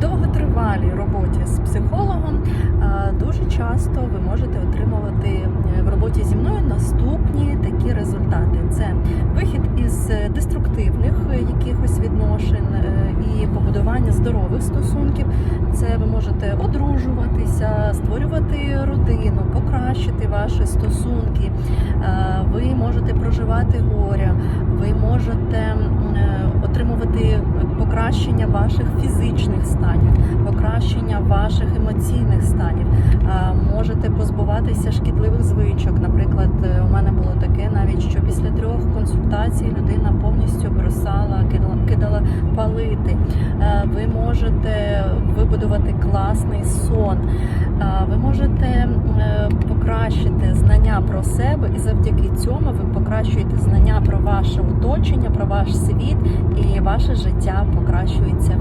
довготривалій роботі з психологом е, дуже часто ви можете отримувати е, в роботі зі мною наступні такі результати: це вихід із е, деструктивних якихось відношень і побудування здорових стосунків. Це ви можете одружуватися, створювати родину, покращити ваші стосунки. Ви можете проживати горя, ви можете отримувати покращення ваших фізичних станів, ваших емоційних станів. Можете позбуватися шкідливих звичок. Наприклад, е, у мене було таке навіть, що після трьох консультацій людина повністю бросала, кидала, кидала палити. Е, Ви можете вибудувати класний сон. Е, Ви можете покращити знання про себе, і завдяки цьому ви покращуєте знання про ваше оточення, про ваш світ, і ваше життя покращується.